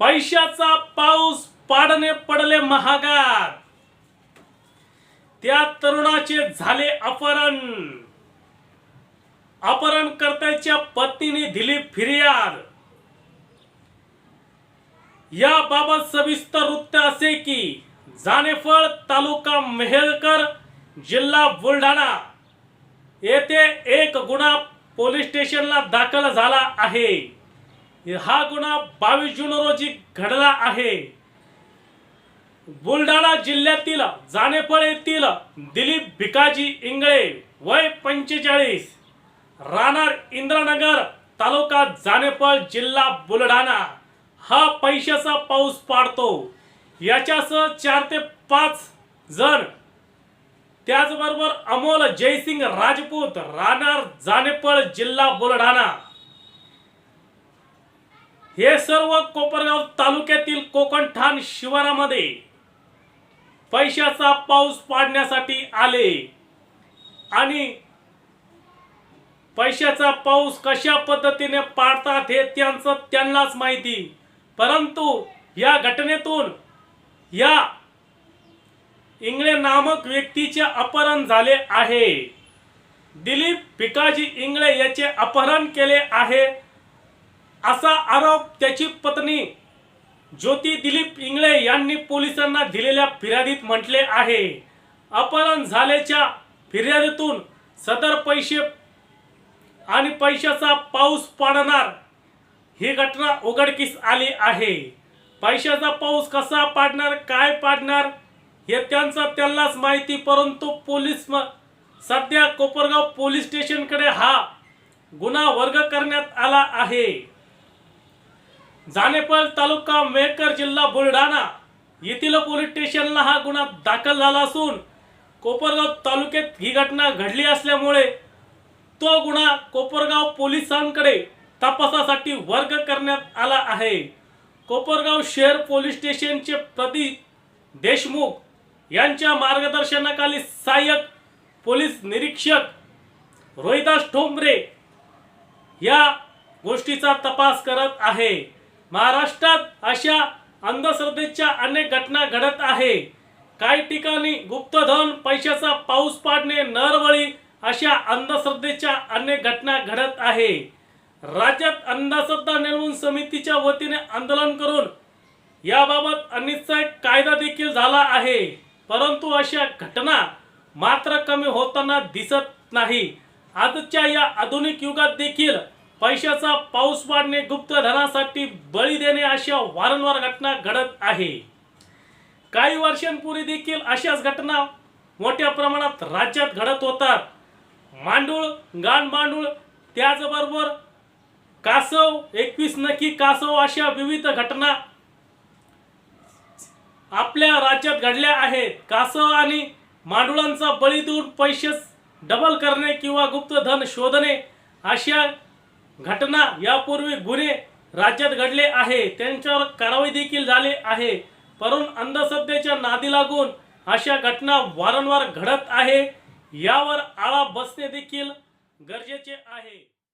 पैशाचा पाऊस पाडणे पडले महागात. त्या तरुणाचे झाले अपहरण. अपहरणकर्त्याच्या पत्नीने दिली फिर्याद. याबाबत सविस्तर वृत्त असे की जानेफळ तालुका मेहळकर जिल्हा बुलढाणा येथे एक गुन्हा पोलीस स्टेशनला दाखल झाला आहे. हा गुन्हा बावीस जून रोजी घडला आहे. बुलढाणा जिल्ह्यातील जानेफळ येथील दिलीप भिकाजी इंगळे वय पंचेचाळीस राहणार इंद्रनगर तालुका जानेफळ जिल्हा बुलढाणा. हा पैशाचा पाऊस पाडतो. याच्यासह चार ते पाच जण त्याचबरोबर अमोल जयसिंग राजपूत राहणार जानेपळ जिल्हा बुलढाणा. हे सर्व कोपरगाव तालुक्यातील कोकण ठाण शिवारामध्ये पैशाचा पाऊस पाडण्यासाठी आले. आणि पैशाचा पाऊस कशा पद्धतीने पाडतात हे त्यांचं त्यांनाच माहिती. परंतु या घटनेतून या इंगळे नामक व्यक्तीचे अपहरण झाले आहे. दिलीप भिकाजी इंगळे याचे अपहरण केले आहे. असा आरोप त्याची पत्नी ज्योती दिलीप इंगळे यांनी पोलिसांना दिलेल्या फिर्यादीत म्हटले आहे. अपहरण झाल्याच्या फिर्यादीतून सदर पैसे आणि पैशाचा पाऊस पाडणार ही घटना उघडकीस आली आहे. पैशाचा पाऊस कसा पाडणार काय पाडणार हे त्यांचं त्यांनाच माहिती परंतु पोलीस सध्या कोपरगाव पोलीस स्टेशनकडे हा गुन्हा वर्ग करण्यात आला आहे. जानेपल तालुका मेकर जिल्हा बुलढाणा येथील पोलीस स्टेशनला हा गुन्हा दाखल झाला असून कोपरगाव तालुक्यात ही घटना घडली असल्यामुळे तो गुन्हा कोपरगाव पोलिसांकडे तपासासाठी वर्ग करण्यात आला आहे. कोपरगाव शहर पोलीस स्टेशनचे प्रदीप देशमुख यांच्या मार्गदर्शनाखाली सहाय्यक पोलीस निरीक्षक रोहिदास ठोंबरे या गोष्टीचा तपास करत आहे. महाराष्ट्रात अशा अंधश्रद्धेच्या अनेक घटना घडत आहे. काही ठिकाणी गुप्तधन पैशाचा पाऊस पाडणे नरवळी अशा अंधश्रद्धेच्या अनेक घटना घडत आहे. राज्यात अंधश्रद्धा निर्मूलन समितीच्या वतीने आंदोलन करून याबाबत अनिश्चय कायदा देखील झाला आहे. परंतु अशा घटना मात्र कमी होताना दिसत नाही. आजच्या या आधुनिक युगात देखील पैशाचा पाऊस पाडणे गुप्तधनासाठी बळी देणे अशा वारंवार घटना घडत आहे. काही वर्षांपूर्वी देखील अशाच घटना मोठ्या प्रमाणात राज्यात घडत होतात. मांडूळ गाण मांडूळ त्याचबरोबर कासव एकवीस नकी कासव अशा विविध घटना आपल्या राज्यात घडल्या आहेत. कासव आणि मांडुळांचा बळी देऊन पैसे डबल करणे किंवा गुप्त धन शोधणे अशा घटना यापूर्वी गुन्हे राज्यात घडले आहे. त्यांच्यावर कारवाई देखील झाली आहे. परंतु अंधश्रद्धेच्या नादी लागून अशा घटना वारंवार घडत आहे. यावर आळा बसणे देखील गरजेचे आहे.